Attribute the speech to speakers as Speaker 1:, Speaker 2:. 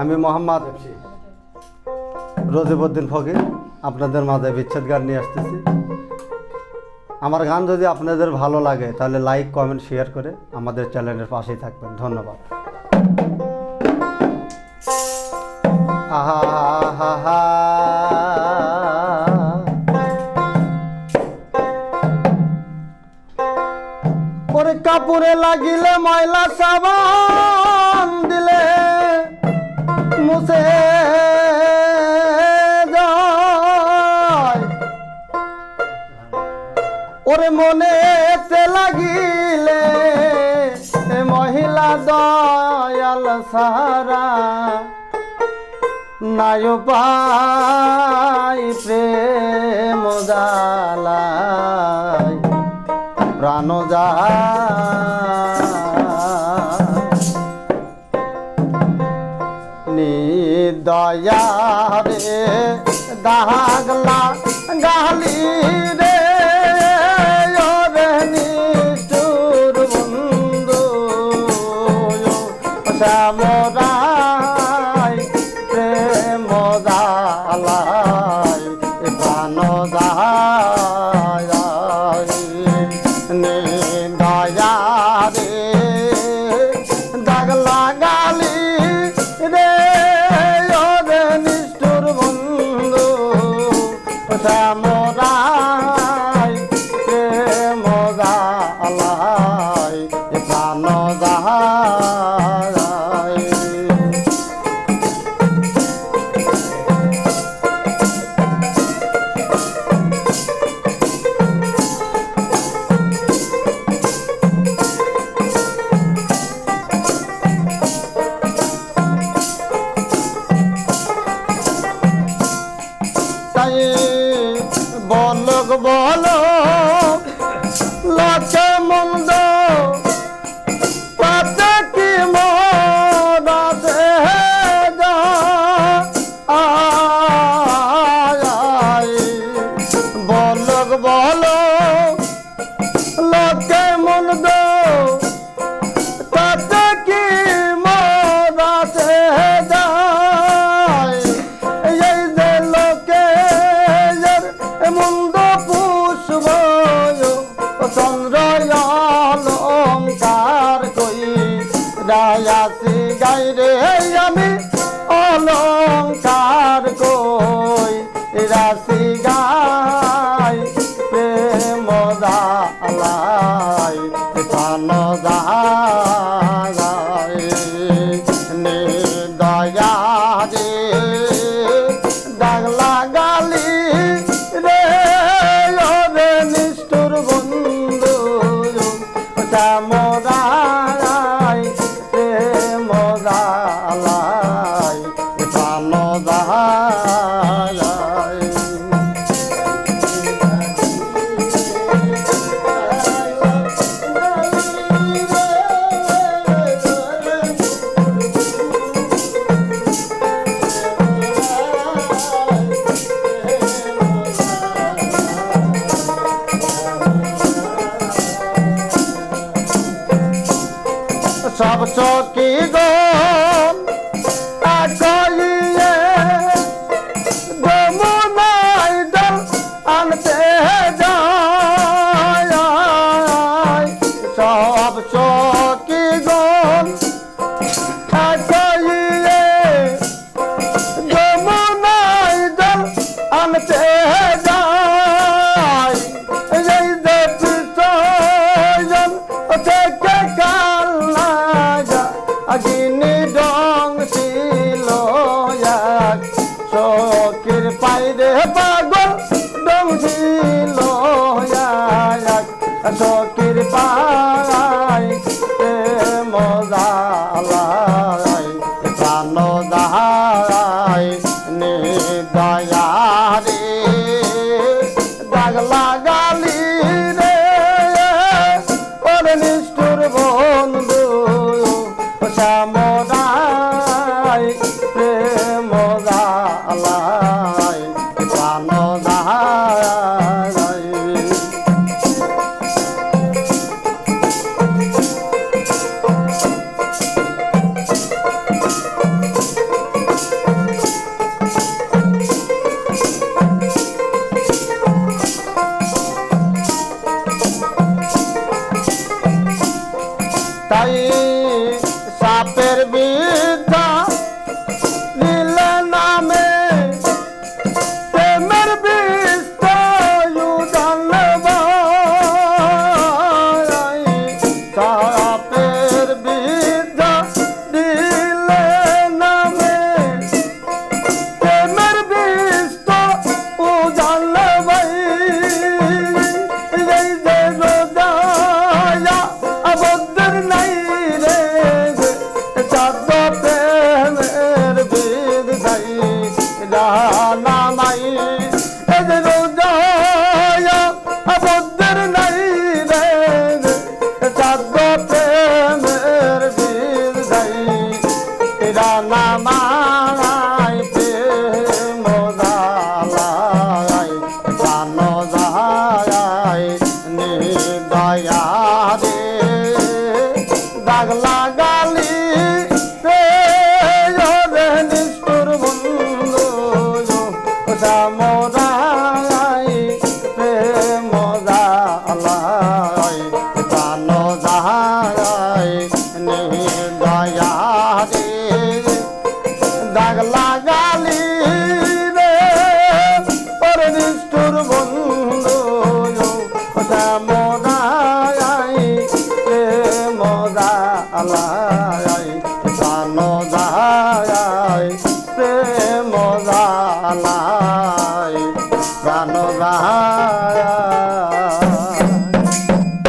Speaker 1: আমি মোহাম্মদ রজিবউদ্দিন ফকির, আপনাদের মাঝে বিচ্ছেদ গান নিয়ে আসতেছি। আমার গান যদি আপনাদের ভালো লাগে, তাহলে লাইক, কমেন্ট, শেয়ার করে আমাদের চ্যানেলের পাশেই থাকবেন। ধন্যবাদ। আহা হা হা হা কাপড়ে লাগিলে ময়লা সাবান দিলে মুছে ওরে মনে লাগিলে মহিলা দয়াল সারা নাই পাই প্রেম জালাই প্রাণ যা। দয়া রে দাগলা গালি শ্যামরাই বল রায়াসি গাই রে আমি অলঙ্কার কই রাশি গাই, প্রেম দালাই প্রাণ দালাই দয়া রে দাগলা গালি রে thought Sama নাই আলা